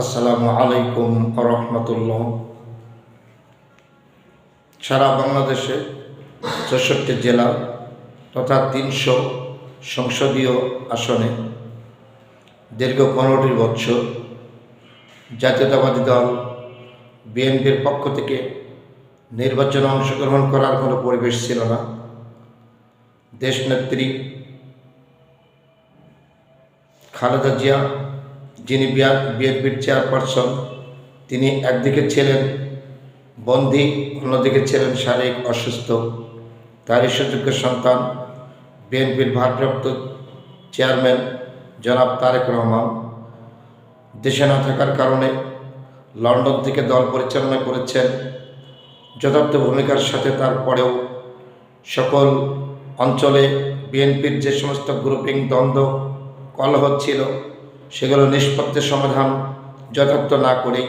আসসালামু আলাইকুম রহমতুল্লাহ। সারা বাংলাদেশে চৌষট্টি জেলা তথা তিনশো সংসদীয় আসনে দীর্ঘ পনেরোটি বছর জাতীয়তাবাদী দল বিএনপির পক্ষ থেকে নির্বাচনে অংশগ্রহণ করার কোনো পরিবেশ ছিল না। দেশনেত্রী খালেদা জিয়া যিনি বিএনপির চেয়ারপারসন, তিনি একদিকে ছিলেন বন্দী, অন্যদিকে ছিলেন শারীরিক অসুস্থ। তারই সুযোগ্য সন্তান বিএনপির ভারপ্রাপ্ত চেয়ারম্যান জনাব তারেক রহমান। দেশে না থাকার কারণে লন্ডন থেকে দল পরিচালনা করেছেন। যথার্থ ভূমিকার সাথে তারপরেও সকল অঞ্চলে বিএনপির যে সমস্ত গ্রুপিং দ্বন্দ্ব, কলহ ছিল সেগুলো নিষ্পত্তির সমাধান যথার্থ না করেই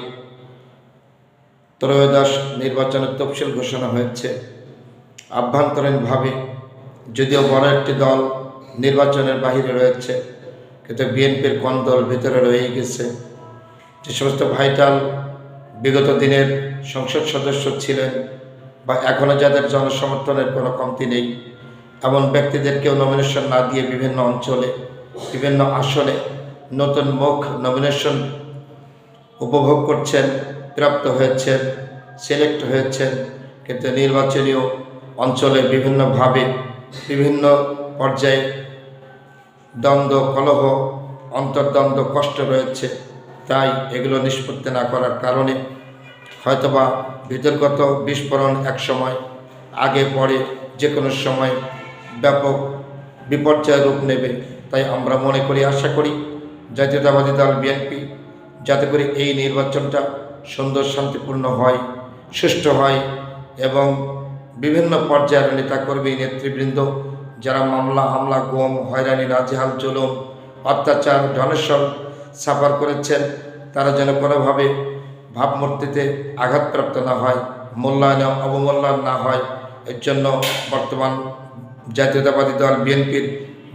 ত্রয়োদশ নির্বাচনের তফসিল ঘোষণা হয়েছে। আভ্যন্তরীণভাবে যদিও বড় একটি দল নির্বাচনের বাহিরে রয়েছে, কিন্তু বিএনপির কোন দল ভিতরে রয়ে গেছে। যে সমস্ত ভাইটাল বিগত দিনের সংসদ সদস্য ছিলেন বা এখনও যাদের জনসমর্থনের কোনো কমতি নেই, এমন ব্যক্তিদেরকেও নমিনেশন না দিয়ে বিভিন্ন অঞ্চলে, বিভিন্ন আসনে নতুন মুখ নমিনেশন উপভোগ করছেন, প্রাপ্ত হয়েছেন সিলেক্ট হয়েছেন, কিন্তু নির্বাচনীয় অঞ্চলে বিভিন্নভাবে বিভিন্ন পর্যায়ে দ্বন্দ্ব, কলহ, অন্তর্দ্বন্দ্ব, কষ্ট রয়েছে। তাই এগুলো নিষ্পত্তি না করার কারণে হয়তোবা বিতর্কত বিস্ফোরণ এক সময়, আগে, পরে যে কোনো সময় ব্যাপক বিপর্যয় রূপ নেবে, তাই আমরা মনে করি, আশা করি জাতীয়তাবাদী দল বিএনপি, যাতে করে এই নির্বাচনটা সুন্দর, শান্তিপূর্ণ হয়, সুষ্ঠু হয় এবং বিভিন্ন পর্যায়ের নেতাকর্মী, নেতৃবৃন্দ যারা মামলা, হামলা, গম, হয়রানি, নাজেহাল, জুলুম, অত্যাচার ধনেশ্বর সাফার করেছেন, তারা যেন কোনোভাবে ভাবমূর্তিতে আঘাতপ্রাপ্ত না হয়, মূল্যায়নে অবমূল্যায়ন না হয়, এর জন্য বর্তমান জাতীয়তাবাদী দল বিএনপির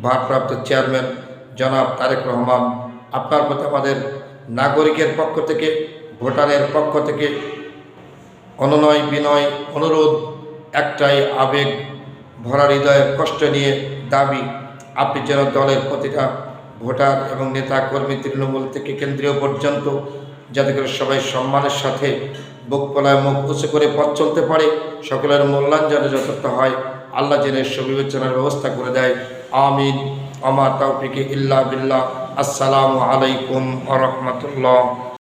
ভারপ্রাপ্ত চেয়ারম্যান জনাব তারেক রহমান, আপনার প্রতি আমাদের নাগরিকের পক্ষ থেকে, ভোটারের পক্ষ থেকে অনুনয় বিনয় অনুরোধ, একটাই আবেগ, ভরা হৃদয়ের কষ্ট নিয়ে দাবি, আপনি যেন দলের প্রতিটা ভোটার এবং নেতা কর্মী তৃণমূল থেকে কেন্দ্রীয় পর্যন্ত, যাতে করে সবাই সম্মানের সাথে বুক পলায় মুখ উঁচু করে পথ চলতে পারে, সকলের মূল্যায়ন যেন যথার্থ হয়, আল্লাহ যেন সুবিবেচনার ব্যবস্থা করে দেয়, আমিন। আমার তৌফিকে ইল্লা বিল্লাহ। আসসালামু আলাইকুম আ রহমতুল্লাহ।